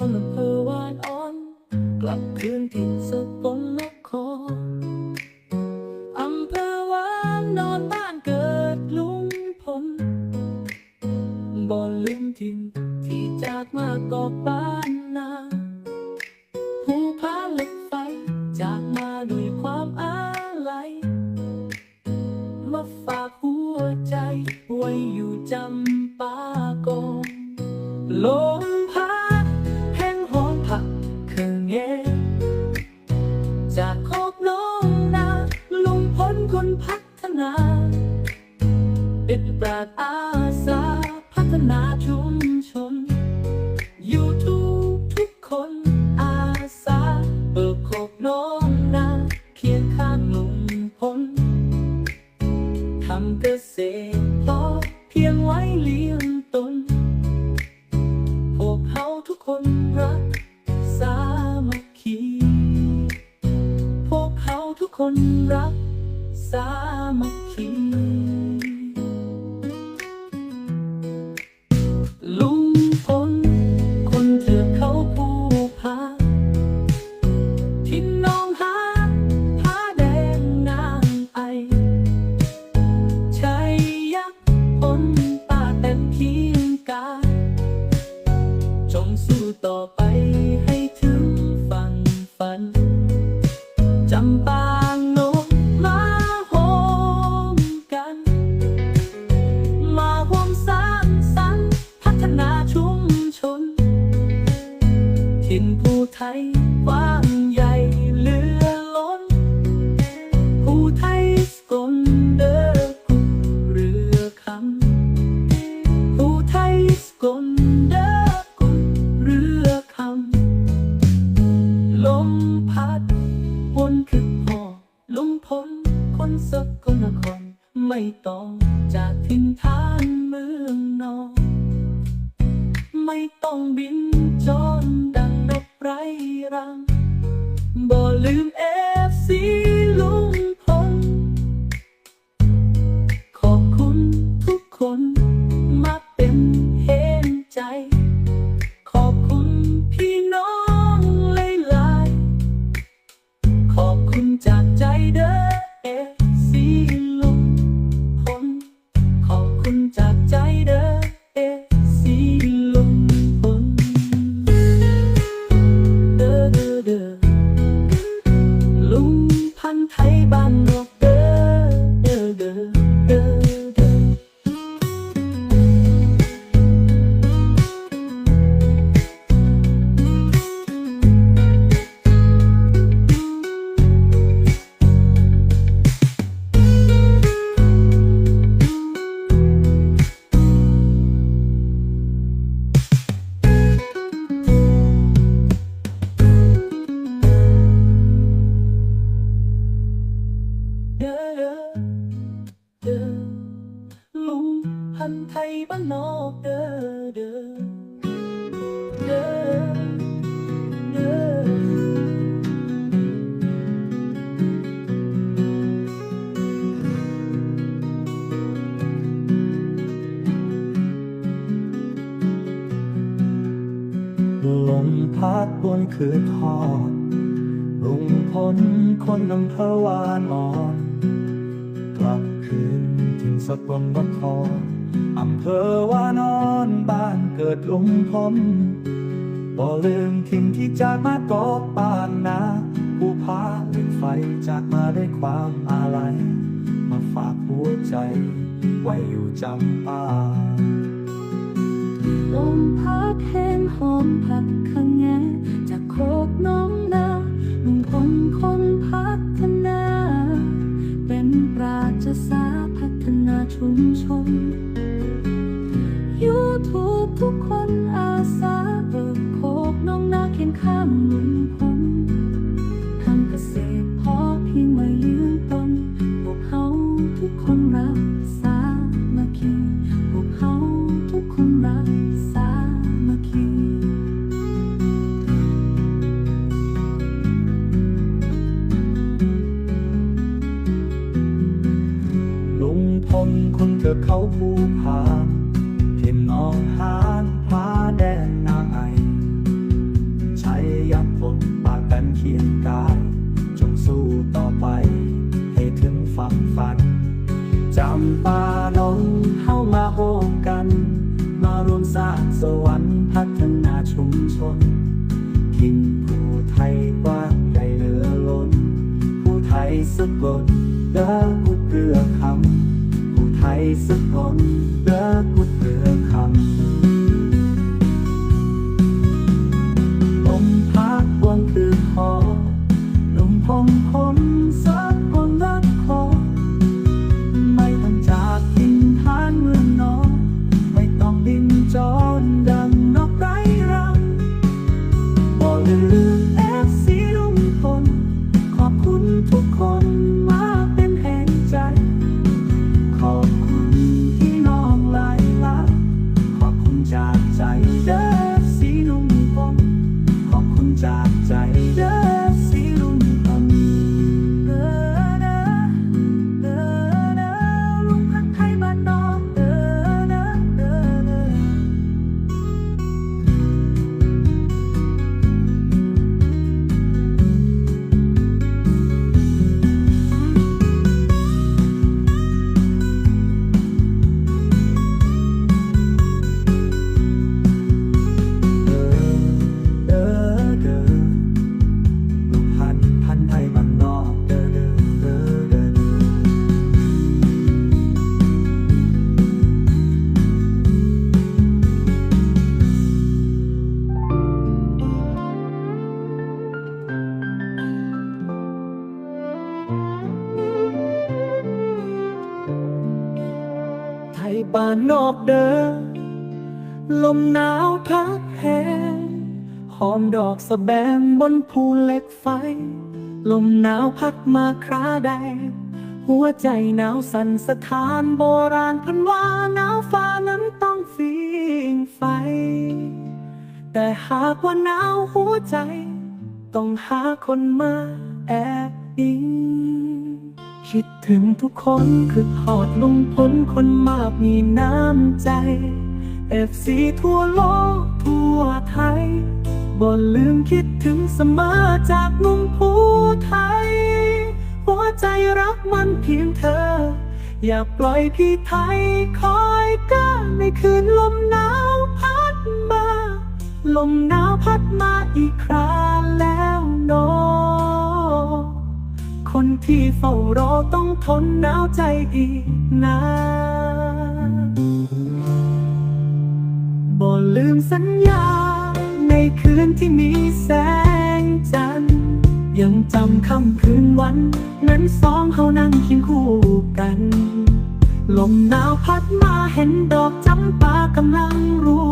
คนอำเภอวานอ่อน กลับคืนที่สกลนครอำเภอวานนอนบ้านเกิดลุงพลบ่ลืมถิ่นที่จากมากอบบ้านนาภูผาเหล็กไฟ จากมาด้วยความอาลัยมาฝากหัวใจ ไว้อยู่จำปากงล คนพัฒนา เป็นปราดอาสาพัฒนา มั นผู้ไทยกว้างใหญ่เหลือล้น ผู้ไทยสกลเดอกุเรือคำผู้ไทยสกลเดอกุเรือคำลมพัดวนคือพ่อลุงพลคนสกลนครไม่ต้องจากถิ่นฐานเมืองนอนไม่ต้องบิน รังบ่ลืม พัดบนคืนทอดลุงพลคนอำเภอวานอนกลับคืนถึงสกลนครอำเภอวานอนบ้านเกิดลุงพลบ่ลืมทิ้งที่จากมากอบบ้านนาผู้พาเล่นไฟจากมาด้วยความอาลัยมาฝากหัวใจ ไว้อยู่จำปาลมพัดแห้งหอมผัก ข้างแงจากโคน้องนาลุงพลคนพัฒนา เป็นปราชญ์สาพัฒนาชุมชน ทือเขาผู้พาทิมนอองหานพาแดนนางไอใช้ยักษ์ปากกันเขียนกาย จงสู้ต่อไป ให้ถึงฝั่งฝัน จำปาดงเข้ามาโฮมกัน มารวมสร้างสวรรค์พัฒนาชุมชนทิ้ผู้ไทยกว้างใหญ่เหลือล้น ผู้ไทยสุดกดเด้อพูดเรือคำ ไทยสักคนเลิกพูดเพื่อคำผมพักวงคือหอลมพองผมพอ ยบ้านนอกเดินลมหนาวพัดแหงหอมดอกสะแบงบนภูเหล็กไฟ ลมหนาวพัดมาคราใดหัวใจหนาวสั่นสถานโบราณพันว่าหนาวฟ้านั้นต้องฟีงไฟ แต่หากว่าหนาวหัวใจ ต้องหาคนมาแอบอิง คิดถึงทุกคนคือหอดลงพ้นคนมากมีน้ำใจเอฟซีทั่วโลกทั่วไทยบ่ลืมคิดถึงเสมอจากลุงผู้ไทย หัวใจรักมันเพียงเธอ อย่าปล่อยพี่ไทยคอยก้าในคืนลมหนาวพัดมา ลมหนาวพัดมาอีกคราแล้วเนอ คนที่เฝ้ารอต้องทนหนาวใจอีกนานบ่ลืมสัญญา ในคืนที่มีแสงจันทร์ยังจำค่ำคืนวัน นั้นสองเขานั่งเคียงคู่กัน ลมหนาวพัดมาเห็นดอกจำปากำลังร่วง